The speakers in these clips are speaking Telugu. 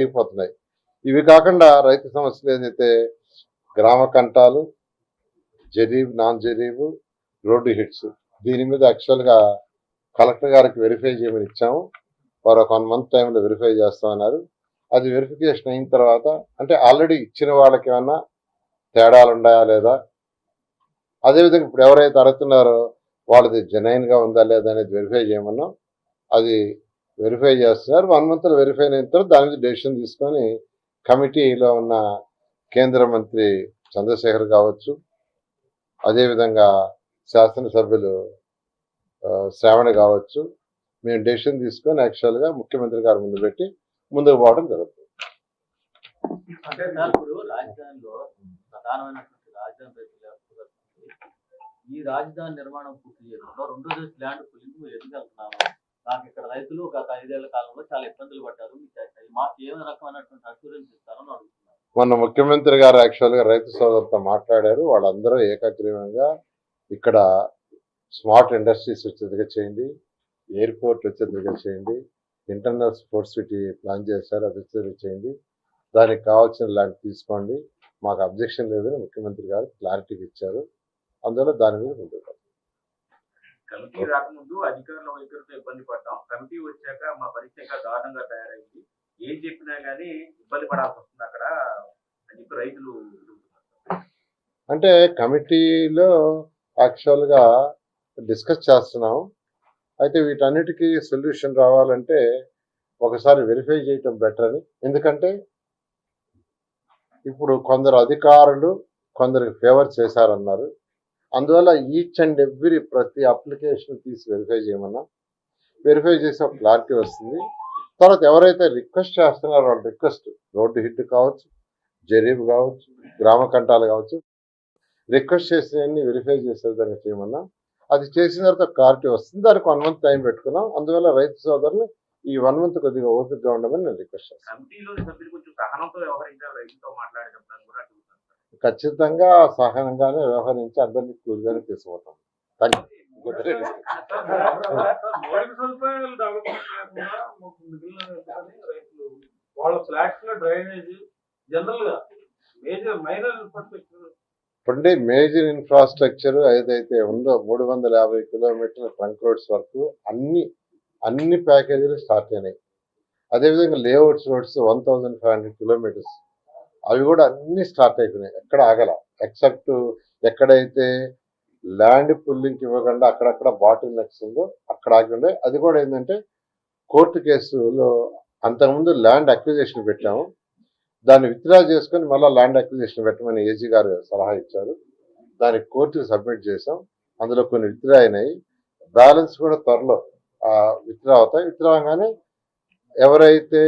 తెగిపోతున్నాయి ఇవి కాకుండా రైతు సమస్యలు ఏదైతే గ్రామ కంటాలు జరీబ్ నాన్ జరీబు రోడ్డు హిట్స్. దీని మీద యాక్చువల్గా కలెక్టర్ గారికి వెరిఫై చేయమని ఇచ్చాము. వారు ఒక వన్ మంత్ టైంలో వెరిఫై చేస్తామన్నారు. అది వెరిఫికేషన్ అయిన తర్వాత అంటే ఆల్రెడీ ఇచ్చిన వాళ్ళకి ఏమన్నా తేడాలు ఉన్నాయా లేదా? అదేవిధంగా ఇప్పుడు ఎవరైతే అడుగుతున్నారో వాళ్ళది జెన్యున్గా ఉందా లేదా అనేది వెరిఫై చేయమన్నాం. అది వెరిఫై చేస్తున్నారు. వన్ మంత్ వెరిఫై అయిన తర్వాత దాని మీద డెసిషన్ తీసుకొని కమిటీలో ఉన్న కేంద్ర మంత్రి చంద్రశేఖర్ కావచ్చు అదేవిధంగా శాసనసభ్యులు ఆ, శ్రావణ కావచ్చు మేము డెసిషన్ తీసుకొని యాక్చువల్గా ముఖ్యమంత్రి గారు ముందు పెట్టి ముందుకు పోవడం జరుగుతుంది. అంటే సార్ ఇప్పుడు రాజధానిలో ప్రధానమైనటువంటి రాజధాని ఈ రాజధాని నిర్మాణం పూర్తి చేయడంలో రెండు దశ ల్యాండ్ పులింగ్ ఎదుగుతున్నాము ఎందుకు నాకు ఇక్కడ రైతులు ఒక ఐదేళ్ళ కాలంలో చాలా ఇబ్బందులు పడ్డారు. మాకు ఏ రకమైనటువంటి అష్యూరెన్స్ ఇస్తారని అడుగుతున్నారు. మొన్న ముఖ్యమంత్రి గారు యాక్చువల్గా రైతు సోదరులతో మాట్లాడారు. వాళ్ళందరూ ఏకగ్రీవంగా ఇక్కడ స్మార్ట్ ఇండస్ట్రీస్ వచ్చేదిగా చేయండి. ఎయిర్పోర్ట్ వచ్చేదిగా చేయండి. ఇంటర్నల్ స్పోర్ట్స్ సిటీ ప్లాన్ చేశారు. అది వచ్చేది చేయండి. దానికి కావాల్సిన ల్యాండ్ తీసుకోండి. మాకు అబ్జెక్షన్ లేదని ముఖ్యమంత్రి గారు క్లారిటీకి ఇచ్చారు. అందువల్ల దాని మీద ముందుకు కమిటీ రాకముందు అధికారుల వైఖరితో ఇబ్బంది పడ్డాం. కమిటీ వచ్చాక మా పరిస్థితి ఇంకా దారుణంగా తయారైంది. ఏం చెప్పినా గానీ ఇబ్బంది పడాల్సి వస్తుంది అక్కడ అని చెప్పి రైతులు. అంటే కమిటీలో యాక్చువల్గా డిస్కస్ చేస్తున్నాం. అయితే వీటన్నిటికీ సొల్యూషన్ రావాలంటే ఒకసారి వెరిఫై చేయటం బెటర్ అని. ఎందుకంటే ఇప్పుడు కొందరు అధికారులు కొందరికి ఫేవర్ చేశారన్నారు. అందువల్ల ఈచ్ అండ్ ఎవ్రీ ప్రతి అప్లికేషన్ తీసి వెరిఫై చేయమన్నా. వెరిఫై చేసి ఒక క్లారిటీ వస్తుంది. తర్వాత ఎవరైతే రిక్వెస్ట్ చేస్తున్నారో వాళ్ళ రిక్వెస్ట్ రోడ్డు హిట్ కావచ్చు జరీబ్ కావచ్చు గ్రామ కంటాలు కావచ్చు రిక్వెస్ట్ చేసినవన్నీ వెరిఫై చేసే విధంగా చేయమన్నా. అది చేసిన తర్వాత క్లారిటీ వస్తుంది. దానికి వన్ మంత్ టైం పెట్టుకున్నాం. అందువల్ల రైతు సోదరులు ఈ వన్ మంత్ కొద్దిగా ఓపికగా ఉండమని నేను రిక్వెస్ట్ చేస్తాను. ఖచ్చితంగా సహనంగానే వ్యవహరించి అందరినీ కూలిగానే తీసుకుపోతాం. థ్యాంక్ వాళ్ళ ఫ్లాట్స్లో డ్రైనేజ్ జనరల్గా మేజర్ మైనర్ ఇన్ఫ్రాస్ట్రక్చర్. ఇప్పుడే మేజర్ ఇన్ఫ్రాస్ట్రక్చర్ ఏదైతే ఉందో మూడు వందల యాభై కిలోమీటర్ల ట్రంక్ రోడ్స్ వరకు అన్ని అన్ని ప్యాకేజీలు స్టార్ట్ అయినాయి. అదేవిధంగా layouts roads one thousand five hundred kilometers. అవి కూడా అన్ని స్టార్ట్ అయిపోయినాయి. ఎక్కడ ఆగల. ఎక్సెప్ట్ ఎక్కడైతే ల్యాండ్ పుల్లింగ్ ఇవ్వకుండా అక్కడక్కడ బాటిల్ నెక్స్ ఉందో అక్కడ ఆగి ఉండే. అది కూడా ఏంటంటే కోర్టు కేసులో అంతకుముందు ల్యాండ్ అక్విజేషన్ పెట్టాము. దాన్ని విత్డ్రా చేసుకొని మళ్ళీ ల్యాండ్ అక్విజిషన్ పెట్టమని ఏజీ గారు సలహా ఇచ్చారు. దానికి కోర్టుకు సబ్మిట్ చేసాం అందులో కొన్ని విత్డ్రా అయినాయి. బ్యాలెన్స్ కూడా త్వరలో విత్డ్రా అవుతాయి. విత్డ్రా అవగానే ఎవరైతే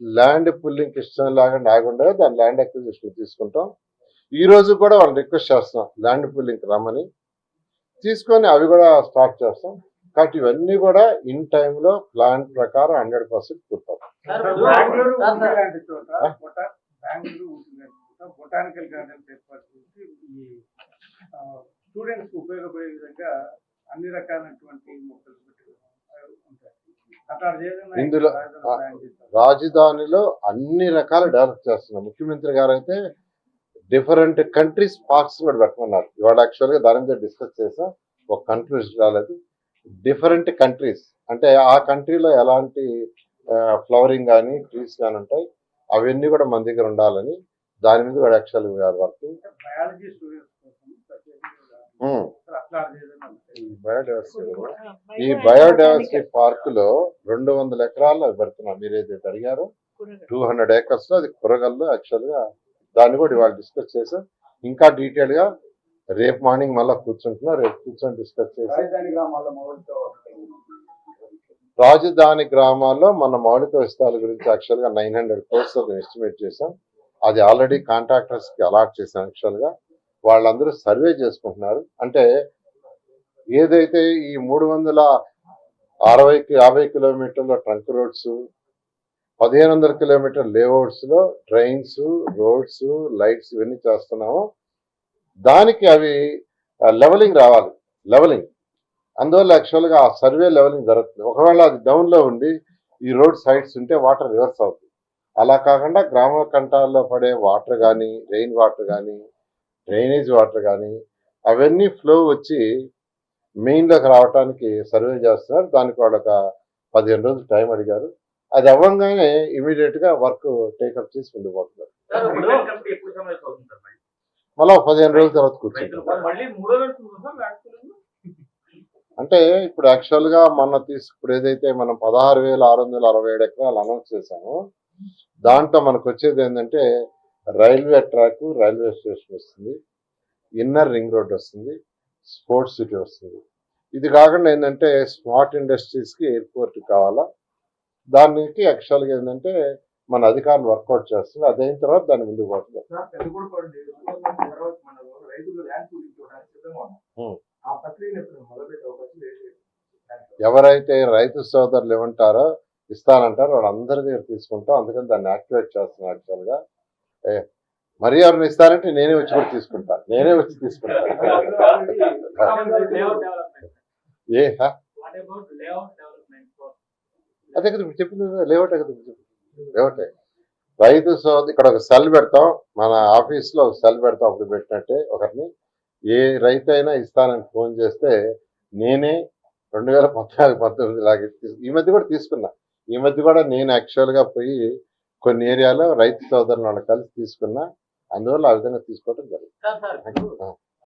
ల్యాండ్ పుల్లింగ్ ఇష్టం లేకుండా ఆగుండో దాని ల్యాండ్ అక్విజిషన్ తీసుకుంటాం. ఈ రోజు కూడా వాళ్ళు రిక్వెస్ట్ చేస్తున్నాం ల్యాండ్ పుల్లింగ్ రమ్మని. తీసుకొని అవి కూడా స్టార్ట్ చేస్తాం. కాబట్టి ఇవన్నీ కూడా ఇన్ టైంలో ప్లాన్ ప్రకారం హండ్రెడ్ పర్సెంట్ చోట బొటానికల్ గార్డెన్స్ ఏర్పాటు చేసి ఈ స్టూడెంట్స్ ఉపయోగపడే విధంగా అన్ని రకాలైనటువంటి మొక్కలు పెట్టి ఉంటాయి అట్లా చేయడం ఇందులో- రాజధానిలో అన్ని రకాలు డెవలప్ చేస్తున్నాం ముఖ్యమంత్రి గారు అయితే డిఫరెంట్ కంట్రీస్ పార్క్స్ కూడా పెట్టమన్నారు. ఇవాళ యాక్చువల్గా దాని మీద డిస్కస్ చేసాం. ఒక కంట్రీ రాలేదు. డిఫరెంట్ కంట్రీస్ అంటే ఆ కంట్రీలో ఎలాంటి ఫ్లవరింగ్ కానీ ట్రీస్ కానీ ఉంటాయి. అవన్నీ కూడా మన దగ్గర ఉండాలని దాని మీద కూడా యాక్చువల్గా వర్కింగ్ ఈ బయోడైవర్సిటీ ఈ బయోడైవర్సిటీ పార్క్లో రెండు వందల ఎకరాల్లో పెడుతున్నాం మీరు ఏదైతే అడిగారో టూ హండ్రెడ్ ఏకర్స్లో అది కూరగాయలు యాక్చువల్గా దాన్ని కూడా ఇవాళ డిస్కస్ చేసాం ఇంకా డీటెయిల్గా రేపు మార్నింగ్ మళ్ళీ కూర్చుంటున్నాం. రేపు కూర్చొని డిస్కస్ చేసి రాజధాని గ్రామాల్లో మన మౌలిక వసతుల గురించి యాక్చువల్గా నైన్ హండ్రెడ్ క్రోర్స్ ఎస్టిమేట్ చేసాం అది ఆల్రెడీ కాంట్రాక్టర్స్కి అలాట్ చేసాం యాక్చువల్గా వాళ్ళందరూ సర్వే చేసుకుంటున్నారు. అంటే ఏదైతే ఈ మూడు వందల అరవై యాభై కిలోమీటర్ల ట్రంక్ రోడ్స్ పదిహేను వందల కిలోమీటర్ లేఅవుట్స్లో ట్రైన్స్ రోడ్స్ లైట్స్ ఇవన్నీ చేస్తున్నామో. దానికి అవి లెవెలింగ్ రావాలి. లెవెలింగ్. అందువల్ల యాక్చువల్గా ఆ సర్వే లెవెలింగ్ జరుగుతుంది. ఒకవేళ అది డౌన్లో ఉండి ఈ రోడ్ సైడ్స్ ఉంటే వాటర్ రివర్స్ అవుతుంది. అలా కాకుండా గ్రామ కంటాల్లో పడే వాటర్ కానీ రెయిన్ వాటర్ కానీ డ్రైనేజ్ వాటర్ కానీ అవన్నీ ఫ్లో వచ్చి మెయిన్లోకి రావడానికి సర్వే చేస్తున్నారు. దానికి వాళ్ళు ఒక పదిహేను రోజులు టైం అడిగారు. అది అవ్వగానే ఇమీడియట్గా వర్క్ టేకప్ చేసి ముందుకు పోతున్నారు. సార్ ఇప్పుడు రిటర్న్ కమిటీ ఎక్కువ సమయం అవుతుంది సార్ మరి? మళ్ళీ ఒక పదిహేను రోజుల తర్వాత కూర్చుంటారు అంటే ఇప్పుడు యాక్చువల్గా మొన్న తీసు ఇప్పుడు ఏదైతే మనం పదహారు వేల ఆరు వందల అరవై ఏడు ఎకరాలు అనౌన్స్ చేశామో దాంట్లో మనకు వచ్చేది ఏంటంటే రైల్వే ట్రాక్ రైల్వే స్టేషన్ వస్తుంది. ఇన్నర్ రింగ్ రోడ్ వస్తుంది. స్పోర్ట్స్ సిటీ వస్తుంది. ఇది కాకుండా ఏంటంటే స్మార్ట్ ఇండస్ట్రీస్కి ఎయిర్పోర్ట్ కావాలా? దానికి యాక్చువల్గా ఏంటంటే మన అధికారులు వర్కౌట్ చేస్తుంది అదైన తర్వాత దాని ముందుకు పోతుంది. ఎవరైతే రైతు సోదరులు ఏమంటారో ఇస్తానంటారో వాళ్ళందరి దగ్గర తీసుకుంటాం. అందుకని దాన్ని యాక్టివేట్ చేస్తున్నాం యాక్చువల్గా. మరి ఎవరిని ఇస్తారంటే నేనే వచ్చి కూడా తీసుకుంటాను నేనే వచ్చి తీసుకుంటాను ఏ అదే కదా ఇప్పుడు చెప్పింది కదా, లేఅవుటే కదా లేఅవుటే రైతు సోదరు ఇక్కడ ఒక సెల్ పెడతాం. మన ఆఫీస్లో ఒక సెల్ పెడతాం అప్పుడు పెట్టినట్టే ఒకరిని. ఏ రైతు అయినా ఇస్తానని ఫోన్ చేస్తే నేనే రెండు వేల పద్నాలుగు పంతొమ్మిది లాగా ఈ మధ్య కూడా తీసుకున్నా. ఈ మధ్య కూడా నేను యాక్చువల్గా పోయి కొన్ని ఏరియాలో రైతు సోదరులు వాళ్ళు కలిసి తీసుకున్నా. అందువల్ల ఆ విధంగా తీసుకోవడం సార్ ఇప్పుడు